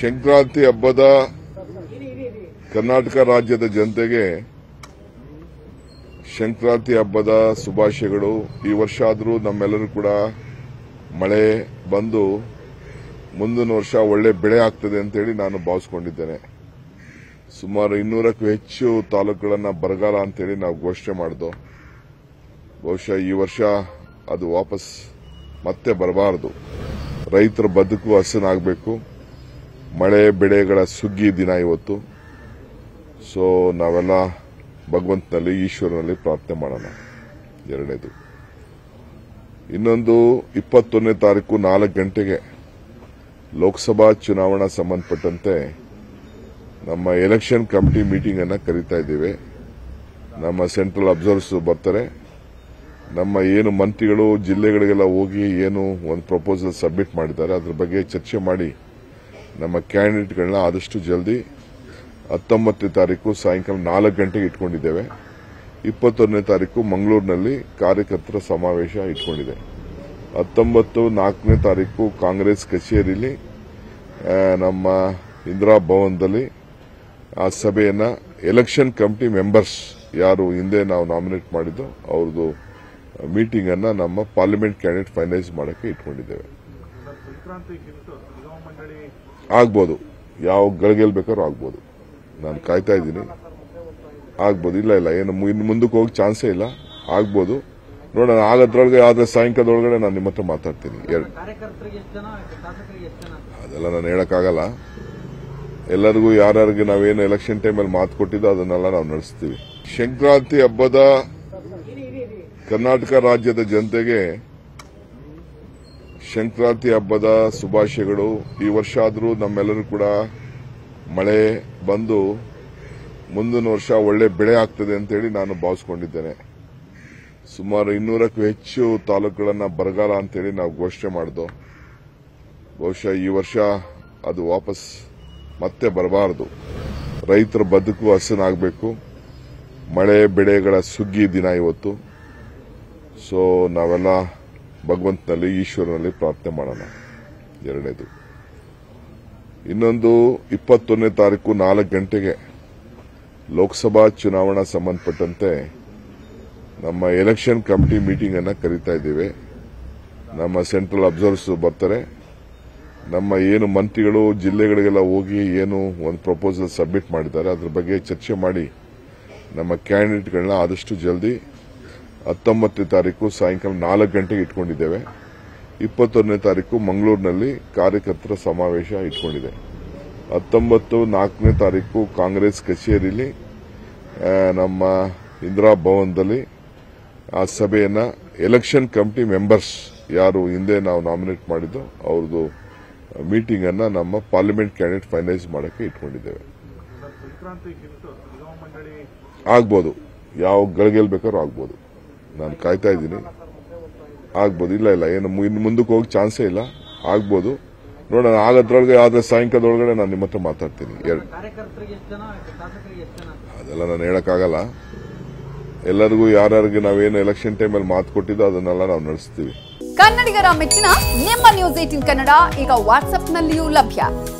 ಸಂಕ್ರಾಂತಿ ಹಬ್ಬದ ಕರ್ನಾಟಕ ರಾಜ್ಯದ ಜನತೆಗೆ ಸಂಕ್ರಾಂತಿ ಹಬ್ಬದ ಶುಭಾಶಯಗಳು. ಈ ವರ್ಷ ಆದರೂ ನಮ್ಮೆಲ್ಲರೂ ಕೂಡ ಮಳೆ ಬಂದು ಮುಂದಿನ ವರ್ಷ ಒಳ್ಳೆ ಬೆಳೆ ಆಗ್ತದೆ ಅಂತೇಳಿ ನಾನು ಭಾವಿಸ್ಕೊಂಡಿದ್ದೇನೆ. ಸುಮಾರು ಇನ್ನೂರಕ್ಕೂ ಹೆಚ್ಚು ತಾಲೂಕುಗಳನ್ನು ಬರಗಾಲ ಅಂತೇಳಿ ನಾವು ಘೋಷಣೆ ಮಾಡಿದ್ವು ಬಹುಶಃ ಈ ವರ್ಷ ಅದು ವಾಪಸ್ ಮತ್ತೆ ಬರಬಾರದು. ರೈತರ ಬದುಕು ಹಸನಾಗಬೇಕು. ಮಳೆ ಬೆಳೆಗಳ ಸುಗ್ಗಿ ದಿನ ಇವತ್ತು. ಸೊ ನಾವೆಲ್ಲ ಭಗವಂತನಲ್ಲಿ, ಈಶ್ವರನಲ್ಲಿ ಪ್ರಾರ್ಥನೆ ಮಾಡೋಣ. ಎರಡನೇದು. ಇನ್ನೊಂದು, ಇಪ್ಪತ್ತೊಂದನೇ ತಾರೀಕು ನಾಲ್ಕು ಗಂಟೆಗೆ ಲೋಕಸಭಾ ಚುನಾವಣಾ ಸಂಬಂಧಪಟ್ಟಂತೆ ನಮ್ಮ ಎಲೆಕ್ಷನ್ ಕಮಿಟಿ ಮೀಟಿಂಗ್ ಅನ್ನು ಕರೀತಾ ಇದ್ದೇವೆ. ನಮ್ಮ ಸೆಂಟ್ರಲ್ ಅಬ್ಸರ್ವರ್ಸ್ ಬರ್ತಾರೆ. ನಮ್ಮ ಏನು ಮಂತ್ರಿಗಳು ಜಿಲ್ಲೆಗಳಿಗೆಲ್ಲ ಹೋಗಿ ಏನು ಒಂದು ಪ್ರಪೋಸಲ್ ಸಬ್ಮಿಟ್ ಮಾಡಿದ್ದಾರೆ, ಅದ್ರ ಬಗ್ಗೆ ಚರ್ಚೆ ಮಾಡಿ ನಮ್ಮ ಕ್ಯಾಂಡಿಡೇಟ್ಗಳನ್ನ ಆದಷ್ಟು ಜಲ್ದಿ ಹತ್ತೊಂಬತ್ತನೇ ತಾರೀಕು ಸಾಯಂಕಾಲ ನಾಲ್ಕು ಗಂಟೆಗೆ ಇಟ್ಕೊಂಡಿದ್ದೇವೆ. ಇಪ್ಪತ್ತೊಂದನೇ ತಾರೀಕು ಮಂಗಳೂರಿನಲ್ಲಿ ಕಾರ್ಯಕರ್ತರ ಸಮಾವೇಶ ಇಟ್ಕೊಂಡಿದೆ. ಹತ್ತೊಂಬತ್ತು, ನಾಲ್ಕನೇ ತಾರೀಕು ಕಾಂಗ್ರೆಸ್ ಕಚೇರಿಯಲ್ಲಿ ನಮ್ಮ ಇಂದಿರಾ ಭವನದಲ್ಲಿ ಆ ಸಭೆಯನ್ನ ಎಲೆಕ್ಷನ್ ಕಮಿಟಿ ಮೆಂಬರ್ಸ್ ಯಾರು ಹಿಂದೆ ನಾವು ನಾಮಿನೇಟ್ ಮಾಡಿದ್ದು, ಅವ್ರದ್ದು ಮೀಟಿಂಗ್ ಅನ್ನ ನಮ್ಮ ಪಾರ್ಲಿಮೆಂಟ್ ಕ್ಯಾಂಡಿಡೇಟ್ ಫೈನಲೈಸ್ ಮಾಡಕ್ಕೆ ಇಟ್ಕೊಂಡಿದ್ದೇವೆ. ಆಗ್ಬೋದು. ಯಾವ ಗಳಿಗೆಲ್ ಬೇಕಾದ್ರೂ ಆಗ್ಬೋದು. ನಾನು ಕಾಯ್ತಾ ಇದ್ದೀನಿ. ಆಗ್ಬೋದು. ಇಲ್ಲ ಇಲ್ಲ. ಏನು ಇನ್ನು ಮುಂದಕ್ಕೆ ಹೋಗಿ ಚಾನ್ಸೇ ಇಲ್ಲ. ಆಗ್ಬೋದು. ನೋಡೋಣ ಆಗದ್ರೊಳಗೆ ಆದ್ರೆ ಸಾಯಂಕಾಲದೊಳಗಡೆ ನಾನು ನಿಮ್ಮ ಹತ್ರ ಮಾತಾಡ್ತೀನಿ ಎರಡು ಜನ ಅದೆಲ್ಲ ನಾನು ಹೇಳಕ್ಕಾಗಲ್ಲ. ಎಲ್ಲರಿಗೂ ಯಾರ್ಯಾರಿಗೆ ನಾವೇನು ಎಲೆಕ್ಷನ್ ಟೈಮಲ್ಲಿ ಮಾತು ಕೊಟ್ಟಿದ್ದೋ ಅದನ್ನೆಲ್ಲ ನಾವು ನಡೆಸ್ತೀವಿ. ಸಂಕ್ರಾಂತಿ ಹಬ್ಬದ ಕರ್ನಾಟಕ ರಾಜ್ಯದ ಜನತೆಗೆ ಸಂಕ್ರಾಂತಿ ಹಬ್ಬದ ಶುಭಾಶಯಗಳು. ಈ ವರ್ಷ ಆದರೂ ನಮ್ಮೆಲ್ಲರೂ ಕೂಡ ಮಳೆ ಬಂದು ಮುಂದಿನ ವರ್ಷ ಒಳ್ಳೆ ಬೆಳೆ ಆಗ್ತದೆ ಅಂತೇಳಿ ನಾನು ಭಾವಿಸ್ಕೊಂಡಿದ್ದೇನೆ. ಸುಮಾರು ಇನ್ನೂರಕ್ಕೂ ಹೆಚ್ಚು ತಾಲೂಕುಗಳನ್ನು ಬರಗಾಲ ಅಂತೇಳಿ ನಾವು ಘೋಷಣೆ ಮಾಡಿದ್ದು. ಬಹುಶಃ ಈ ವರ್ಷ ಅದು ವಾಪಸ್ ಮತ್ತೆ ಬರಬಾರದು. ರೈತರ ಬದುಕು ಹಸನಾಗಬೇಕು ಮಳೆ, ಬೆಳೆಗಳ ಸುಗ್ಗಿ ದಿನ ಇವತ್ತು. ಸೊ ನಾವೆಲ್ಲ ಭಗವಂತನಲ್ಲಿ, ಈಶ್ವರನಲ್ಲಿ ಪ್ರಾರ್ಥನೆ ಮಾಡೋಣ. ಎರಡನೇದು. ಇನ್ನೊಂದು, ಇಪ್ಪತ್ತೊಂದನೇ ತಾರೀಕು ನಾಲ್ಕು ಗಂಟೆಗೆ ಲೋಕಸಭಾ ಚುನಾವಣಾ ಸಂಬಂಧಪಟ್ಟಂತೆ ನಮ್ಮ ಎಲೆಕ್ಷನ್ ಕಮಿಟಿ ಮೀಟಿಂಗ್ ಅನ್ನು ಕರೀತಾ ಇದ್ದೇವೆ. ನಮ್ಮ ಸೆಂಟ್ರಲ್ ಅಬ್ಸರ್ವರ್ಸ್ ಬರ್ತಾರೆ. ನಮ್ಮ ಏನು ಮಂತ್ರಿಗಳು ಜಿಲ್ಲೆಗಳಿಗೆಲ್ಲ ಹೋಗಿ ಏನು ಒಂದು ಪ್ರಪೋಸಲ್ ಸಬ್ಮಿಟ್ ಮಾಡಿದ್ದಾರೆ, ಅದ್ರ ಬಗ್ಗೆ ಚರ್ಚೆ ಮಾಡಿ ನಮ್ಮ ಕ್ಯಾಂಡಿಡೇಟ್ಗಳನ್ನ ಆದಷ್ಟು ಜಲ್ದಿ ಹತ್ತೊಂಬತ್ತನೇ ತಾರೀಕು ಸಾಯಂಕಾಲ ನಾಲ್ಕು ಗಂಟೆಗೆ ಇಟ್ಕೊಂಡಿದ್ದೇವೆ. ಇಪ್ಪತ್ತೊಂದನೇ ತಾರೀಕು ಮಂಗಳೂರಿನಲ್ಲಿ ಕಾರ್ಯಕರ್ತರ ಸಮಾವೇಶ ಇಟ್ಕೊಂಡಿದೆ. ಹತ್ತೊಂಬತ್ತು ನಾಲ್ಕನೇ ತಾರೀಕು ಕಾಂಗ್ರೆಸ್ ಕಚೇರಿಯಲ್ಲಿ ನಮ್ಮ ಇಂದಿರಾ ಭವನದಲ್ಲಿ ಆ ಸಭೆಯನ್ನ ಎಲೆಕ್ಷನ್ ಕಮಿಟಿ ಮೆಂಬರ್ಸ್ ಯಾರು ಹಿಂದೆ ನಾವು ನಾಮಿನೇಟ್ ಮಾಡಿದ್ದು ಅವ್ರದ್ದು ಮೀಟಿಂಗ್ ಅನ್ನ ನಮ್ಮ ಪಾರ್ಲಿಮೆಂಟ್ ಕ್ಯಾಂಡಿಡೇಟ್ ಫೈನಲೈಸ್ ಮಾಡಕ್ಕೆ ಇಟ್ಕೊಂಡಿದ್ದೇವೆ. ಆಗ್ಬೋದು. ಯಾವ ಗಳಿಗೆಲ್ ಬೇಕಾದ್ರೂ ಆಗ್ಬೋದು. ನಾನು ಕಾಯ್ತಾ ಇದ್ದೀನಿ. ಆಗ್ಬೋದು ಇಲ್ಲ ಇಲ್ಲ ಏನು ಮು- ಇನ್ನು ಮುಂದಕ್ಕೆ ಹೋಗಿ ಚಾನ್ಸೇ ಇಲ್ಲ. ಆಗ್ಬೋದು. ನೋಡೋಣ ಆಗದ್ರೊಳಗೆ ಆದ್ರೆ ಸಾಯಂಕಾಲದೊಳಗಡೆ ನಾನು ನಿಮ್ಮ ಹತ್ರ ಮಾತಾಡ್ತೀನಿ. ಎರಡು ಎಷ್ಟು ಜನ ಶಾಸಕರಿಗೆ ಎಷ್ಟು ಜನ? ಅದೆಲ್ಲ ನಾನು ಹೇಳಕ್ಕಾಗಲ್ಲ. ಎಲ್ಲರಿಗೂ ಯಾರ್ಯಾರಿಗೆ ನಾವೇನು ಎಲೆಕ್ಷನ್ ಟೈಮಲ್ಲಿ ಮಾತು ಕೊಟ್ಟಿದ್ದೋ ಅದನ್ನೆಲ್ಲ ನಾವು ನಡೆಸ್ತೀವಿ. ಕನ್ನಡಿಗರ ಮೆಚ್ಚಿನ ನಿಮ್ಮ ನ್ಯೂಸ್ ಏಟಿನ್ ಕನ್ನಡ ಈಗ ವಾಟ್ಸ್ಆಪ್ನಲ್ಲಿಯೂ ಲಭ್ಯ.